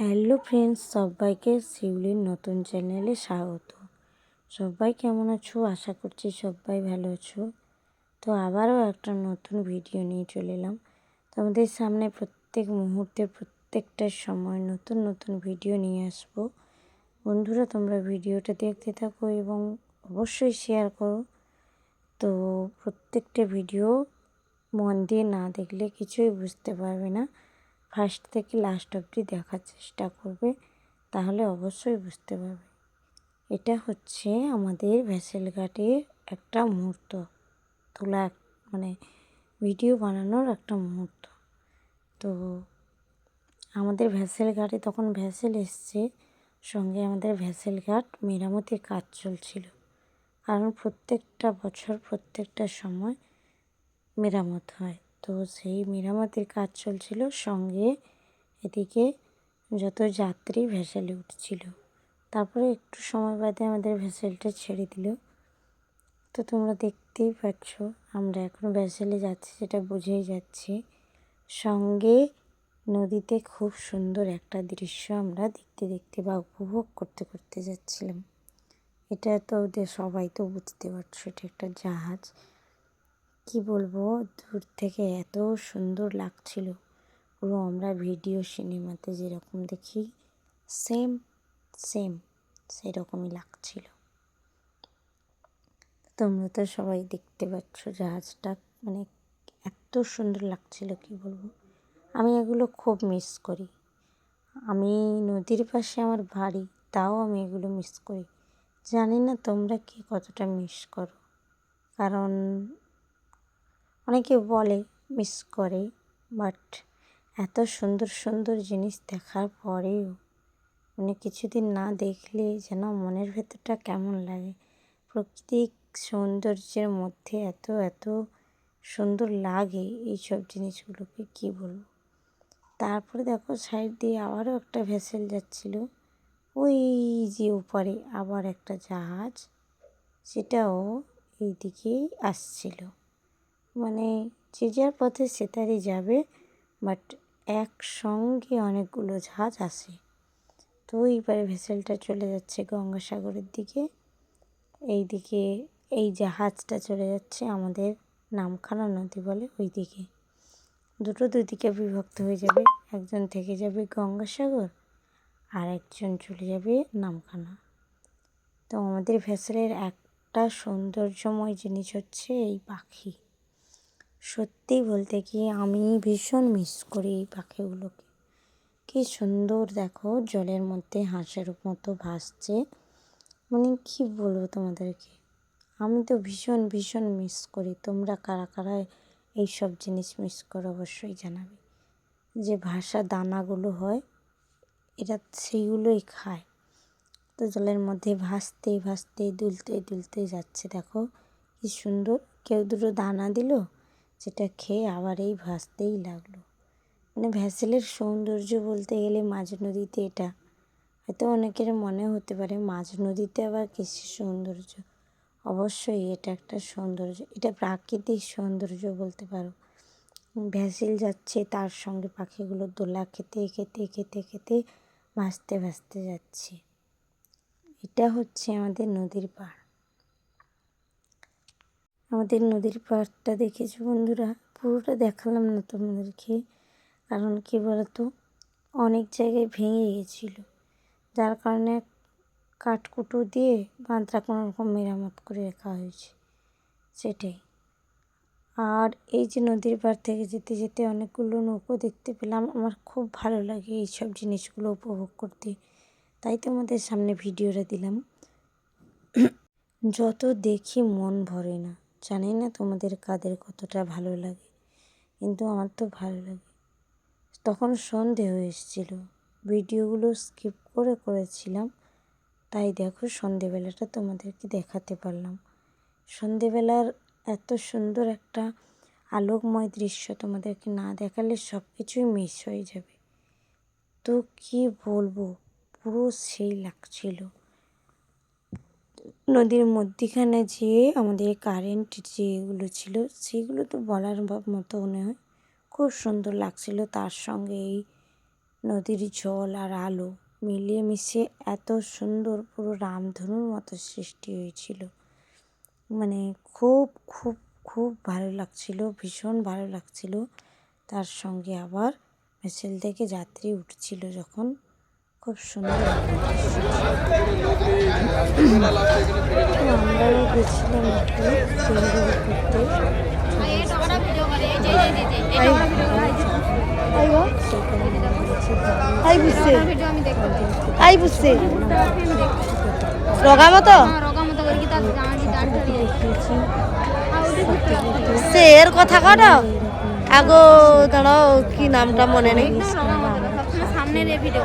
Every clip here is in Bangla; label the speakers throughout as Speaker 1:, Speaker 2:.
Speaker 1: হ্যালো ফ্রেন্ডস, সবাইকে শিউলির নতুন চ্যানেলে স্বাগত। সবাই কেমন আছো? আশা করছি সবাই ভালো আছো। তো আবারও একটা নতুন ভিডিও নিয়ে চলে এলাম। তোমাদের সামনে প্রত্যেক মুহূর্তে, প্রত্যেকটা সময় নতুন নতুন ভিডিও নিয়ে আসব। বন্ধুরা, তোমরা ভিডিওটা দেখতে থাকো এবং অবশ্যই শেয়ার করো। তো প্রত্যেকটা ভিডিও মন দিয়ে না দেখলে কিছুই বুঝতে পারবে না। ফার্স্ট থেকে লাস্ট অবধি দেখার চেষ্টা করবে, তাহলে অবশ্যই বুঝতে পারবে। এটা হচ্ছে আমাদের ভেসেল ঘাটের একটা মুহূর্ত, তোলা মানে ভিডিও বানানোর একটা মুহূর্ত। তো আমাদের ভ্যাসেল ঘাটে তখন ভ্যাসেল এসছে, সঙ্গে আমাদের ভ্যাসেল ঘাট মেরামতির কাজ চলছিল। কারণ প্রত্যেকটা বছর, প্রত্যেকটা সময় মেরামত হয়। তো সেই মেরামতির কাজ চলছিল। সঙ্গে এদিকে যত যাত্রী ভেসেলে উঠছিল, তারপরে একটু সময় বাদে আমাদের ভেসেলটা ছেড়ে দিল। তো তোমরা দেখতেই পাচ্ছ, আমরা এখন ভেসেলে যাচ্ছি সেটা বুঝেই যাচ্ছি। সঙ্গে নদীতে খুব সুন্দর একটা দৃশ্য আমরা দেখতে দেখতে বা উপভোগ করতে করতে যাচ্ছিলাম। এটা তো সবাই তো বুঝতে পারছ, এটা একটা জাহাজ। কি বলব? দূর থেকে এত সুন্দর লাগছিল। পুরো আমরা ভিডিও সিনেমাতে যেরকম দেখি সেম সেম সেরকমই লাগছিল। তোমরা তো সবাই দেখতে পাচ্ছ জাহাজটা মানে এত সুন্দর লাগছিল, কি বলব? আমি এগুলো খুব মিস করি। আমি নদীর পাশে আমার বাড়ি, তাও আমি এগুলো মিস করি। জানি না তোমরা কি কতটা মিস করো। কারণ অনেকে বলে মিস করে বাট এত সুন্দর সুন্দর জিনিস দেখার পরেও মানে কিছুদিন না দেখলে যেন মনের ভেতরটা কেমন লাগে। প্রকৃতিক সৌন্দর্যের মধ্যে এত এত সুন্দর লাগে এইসব জিনিসগুলোকে, কী বলব? তারপরে দেখো সাইড দিয়ে আবারও একটা ভেসেল যাচ্ছিল। ওই যে উপরে আবার একটা জাহাজ, সেটাও এই দিকেই আসছিল। মানে যে যার পথে সে তারই যাবে বাট একসঙ্গে অনেকগুলো জাহাজ আসে তো এইবারে ভেসেলটা চলে যাচ্ছে গঙ্গাসাগরের দিকে। এই দিকে এই জাহাজটা চলে যাচ্ছে আমাদের নামখানা নদী বলে ওই দিকে দুটো দুই দিকে বিভক্ত হয়ে যাবে। একজন থেকে যাবে গঙ্গাসাগর আর একজন চলে যাবে নামখানা। তো আমাদের ভেসেলের একটা সৌন্দর্যময় জিনিস হচ্ছে এই পাখি। সত্যি বলতে কি, আমি ভীষণ মিস করি এই পাখিগুলোকে। কী সুন্দর দেখো, জলের মধ্যে হাঁসের মতো ভাসছে। মানে কী বলব তোমাদেরকে, আমি তো ভীষণ ভীষণ মিস করি। তোমরা কারা কারা এইসব জিনিস মিস করো অবশ্যই জানাবে। যে ভাষা দানাগুলো হয়, এরা সেইগুলোই খায়। তো জলের মধ্যে ভাসতে ভাসতে দুলতে দুলতে যাচ্ছে। দেখো, কি সুন্দর, কেউ দুটো দানা দিল যেটা খেয়ে আবার এই ভাসতেই লাগল। মানে ভ্যাসেলের সৌন্দর্য বলতে গেলে মাঝ নদীতে এটা। হয়তো অনেকের মনে হতে পারে মাঝ নদীতে আবার কৃষি সৌন্দর্য? অবশ্যই এটা একটা সৌন্দর্য, এটা প্রাকৃতিক সৌন্দর্য বলতে পারো। ভ্যাসেল যাচ্ছে তার সঙ্গে পাখিগুলো দোলা খেতে খেতে খেতে খেতে ভাসতে ভাসতে যাচ্ছে। এটা হচ্ছে আমাদের নদীর পাড়। আমাদের নদীর পাড়টা দেখেছ বন্ধুরা? পুরোটা দেখালাম না তোমাদেরকে। কারণ কী বলতো? অনেক জায়গায় ভেঙে গেছিল। যার কারণে কাঠকুটো দিয়ে বাঁধটা কোনো রকম মেরামত করে রাখা হয়েছে। সেটাই। আর এই যে নদীর পাড় থেকে যেতে যেতে অনেকগুলো নৌকো দেখতে পেলাম। আমার খুব ভালো লাগে এইসব জিনিসগুলো উপভোগ করতে। তাই তোমাদের সামনে ভিডিওটা দিলাম। যত দেখি মন ভরে না। জানি না তোমাদের কাদের কতটা ভালো লাগে, কিন্তু আমার তো ভালো লাগে। তখন সন্ধে হয়ে এসেছিল। ভিডিওগুলো স্কিপ করে করেছিলাম, তাই দেখো সন্ধেবেলাটা তোমাদেরকে দেখাতে পারলাম। সন্ধেবেলার এত সুন্দর একটা আলোকময় দৃশ্য তোমাদেরকে না দেখালে সব কিছুই মিস হয়ে যাবে। তো কী বলব, পুরো সেই লাগছিল। নদীর মধ্যিখানে যে আমাদের কারেন্ট যেগুলো ছিল, সেগুলো তো বলার মতো মনে হয় খুব সুন্দর লাগছিল। তার সঙ্গে এই নদীর জল আর আলো মিলিয়ে মিশিয়ে এত সুন্দর পুরো রামধনুর মতো সৃষ্টি হয়েছিল। মানে খুব খুব খুব ভালো লাগছিল, ভীষণ ভালো লাগছিল। তার সঙ্গে আবার ভেসেল থেকে যাত্রী উঠছিল যখন। খুব সুন্দর আমরাও গেছিলাম একটু করতে।
Speaker 2: রগা মতো সে এর কথা কটা আগো দাঁড়াও কি নামটা মনে নেই
Speaker 3: সামনের ভিডিও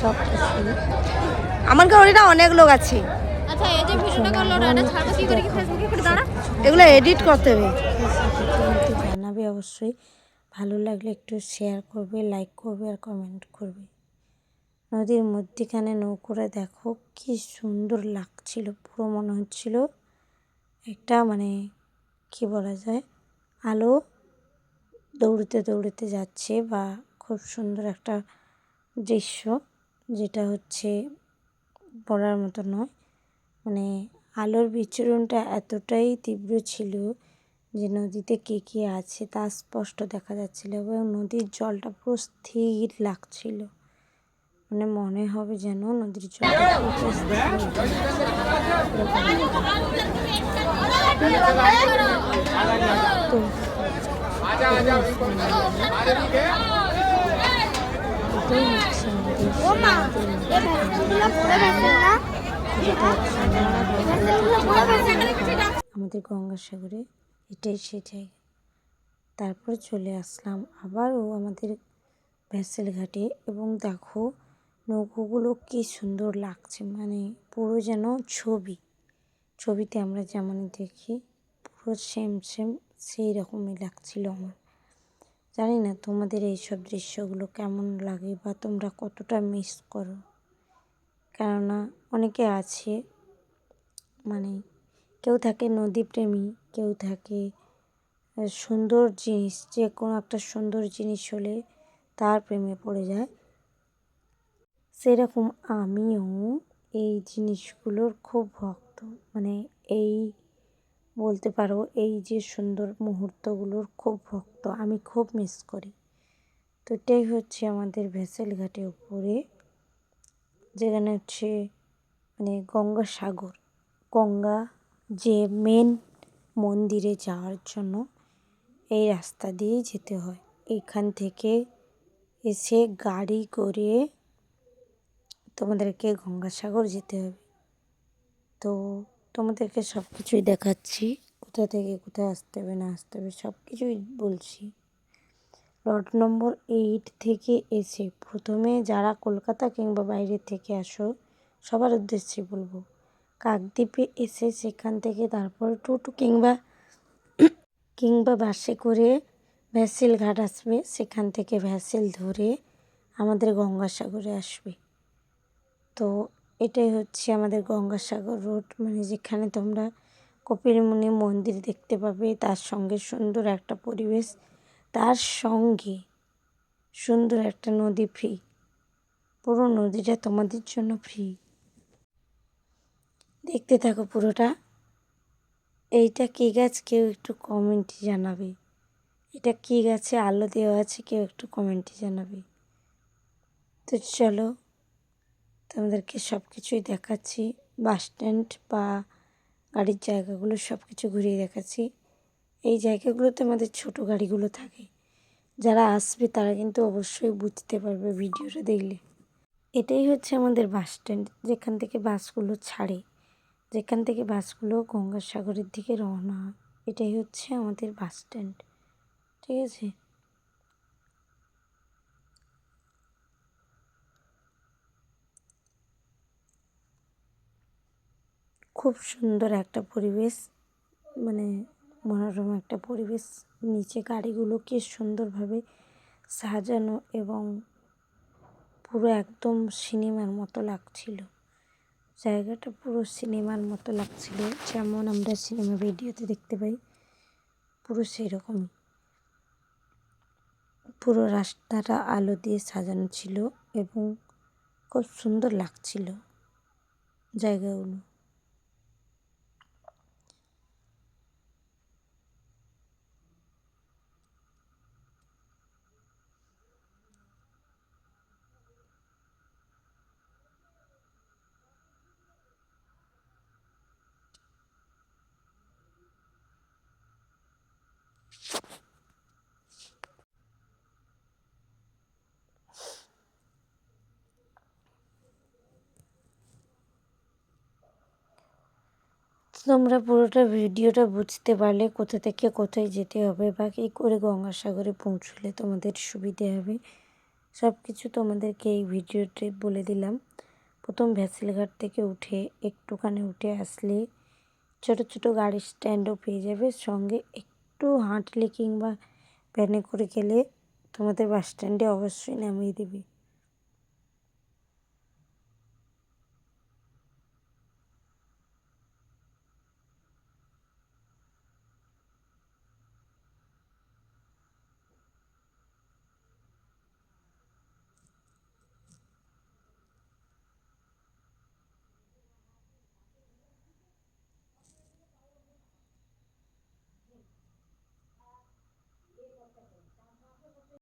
Speaker 1: সব কিছু
Speaker 2: আমার গাড়িটা অনেক লোক আছে।
Speaker 3: আচ্ছা এই যে ভিডিওটা করল এটা ছাড়বো কি করে কি ফেসবুকে করে দাঁড়া।
Speaker 2: এগুলো এডিট করতে হবে।
Speaker 1: জানাবে অবশ্যই। ভালো লাগলে একটু শেয়ার করবে লাইক করবে আর কমেন্ট করবে। নদীর মধ্যিখানে নৌকোটা দেখো কি সুন্দর লাগছিল পুরো মনে হচ্ছিল একটা মানে কি বলা যায় আলো দৌড়তে দৌড়তে যাচ্ছে বা খুব সুন্দর একটা দৃশ্য। যেটা হচ্ছে বলার মতো নয় মানে আলোর বিচরণটা এতটাই তীব্র ছিল যে নদীতে কে কে আছে তা স্পষ্ট দেখা যাচ্ছিল এবং নদীর জলটা পুরো স্থির লাগছিল মানে মনে হবে যেন নদীর জলটা। তো আমাদের গঙ্গাসাগরে এটাই সেই জায়গা। তারপর চলে আসলাম আবারও আমাদের ভ্যাসেল ঘাটে এবং দেখো নৌকোগুলো কি সুন্দর লাগছে মানে পুরো যেন ছবি। ছবিতে আমরা যেমন দেখি পুরো সেম সেম সেই রকমই লাগছিল আমার। জানি না তোমাদের এইসব দৃশ্যগুলো কেমন লাগে বা তোমরা কতটা মিস করো। কেননা অনেকে আছে মানে কেউ থাকে নদীপ্রেমী, কেউ থাকে সুন্দর জিনিস, যে কোনো একটা সুন্দর জিনিস হলে তার প্রেমে পড়ে যায়। সেরকম আমিও এই জিনিসগুলোর খুব ভক্ত মানে এই বলতে পারো, এই যে সুন্দর মুহূর্তগুলোর খুব ভক্ত, আমি খুব মিস করি। তো এটাই হচ্ছে আমাদের ভেসেল ঘাটের উপরে, যেখানে হচ্ছে মানে গঙ্গাসাগর গঙ্গা যে মেন মন্দিরে যাওয়ার জন্য এই রাস্তা দিয়েই যেতে হয়। এইখান থেকে এসে গাড়ি করে তোমাদেরকে গঙ্গাসাগর যেতে হবে। তো তোমাদেরকে সব কিছুই দেখাচ্ছি। কোথা থেকে কোথায় আসতে হবে, না আসতে হবে সব কিছুই বলছি। রড নম্বর এইট থেকে এসে প্রথমে যারা কলকাতা কিংবা বাইরে থেকে আসো, সবার উদ্দেশ্যে বলব, কাকদ্বীপে এসে সেখান থেকে তারপর টোটো কিংবা কিংবা বাসে করে ভ্যাসেল ঘাট আসবে। সেখান থেকে ভ্যাসেল ধরে আমাদের গঙ্গাসাগরে আসবে। তো এটাই হচ্ছে আমাদের গঙ্গাসাগর রোড। মানে যেখানে তোমরা কপিলমুনি মন্দির দেখতে পাবে, তার সঙ্গে সুন্দর একটা পরিবেশ, তার সঙ্গে সুন্দর একটা নদী ফ্রি পুরো নদীটা তোমাদের জন্য ফ্রি দেখতে থাকো পুরোটা। এইটা কী গাছ কেউ একটু কমেন্টে জানাবে। এটা কী গাছে আলো দেওয়া আছে কেউ একটু কমেন্টে জানাবে। তো চলো তোমাদেরকে সব কিছুই দেখাচ্ছি, বাস স্ট্যান্ড বা গাড়ির জায়গাগুলো সব কিছু ঘুরিয়ে দেখাচ্ছি। এই জায়গাগুলোতে আমাদের ছোট গাড়িগুলো থাকে। যারা আসবে তারা কিন্তু অবশ্যই বুঝতে পারবে ভিডিওটা দেখলে। এটাই হচ্ছে আমাদের বাস স্ট্যান্ড, যেখান থেকে বাসগুলো ছাড়ে। যেখান থেকে বাসগুলো গঙ্গাসাগরের দিকে রওনা হয়। এটাই হচ্ছে আমাদের বাস স্ট্যান্ড। ঠিক আছে? খুব সুন্দর একটা পরিবেশ মানে মনোরম একটা পরিবেশ। নিচে গাড়িগুলোকে সুন্দরভাবে সাজানো এবং পুরো একদম সিনেমার মতো লাগছিল। জায়গাটা পুরো সিনেমার মতো লাগছিল, যেমন আমরা সিনেমা ভিডিওতে দেখতে পাই, পুরো সেরকমই। পুরো রাস্তাটা আলো দিয়ে সাজানো ছিল এবং খুব সুন্দর লাগছিল জায়গাগুলো। তোমরা পুরোটা ভিডিওটা বুঝতে পারলে কোথা থেকে কোথায় যেতে হবে বা কী করে গঙ্গাসাগরে পৌঁছলে তোমাদের সুবিধে হবে। সব কিছু তোমাদেরকে এই ভিডিওতে বলে দিলাম। প্রথম ভ্যাসেলঘাট থেকে উঠে একটুখানি উঠে আসলে ছোটো ছোটো গাড়ির স্ট্যান্ডও পেয়ে যাবে। সঙ্গে একটু হাঁটলে কিংবা ভ্যানে করে গেলে তোমাদের বাস স্ট্যান্ডে অবশ্যই নামিয়ে দেবে।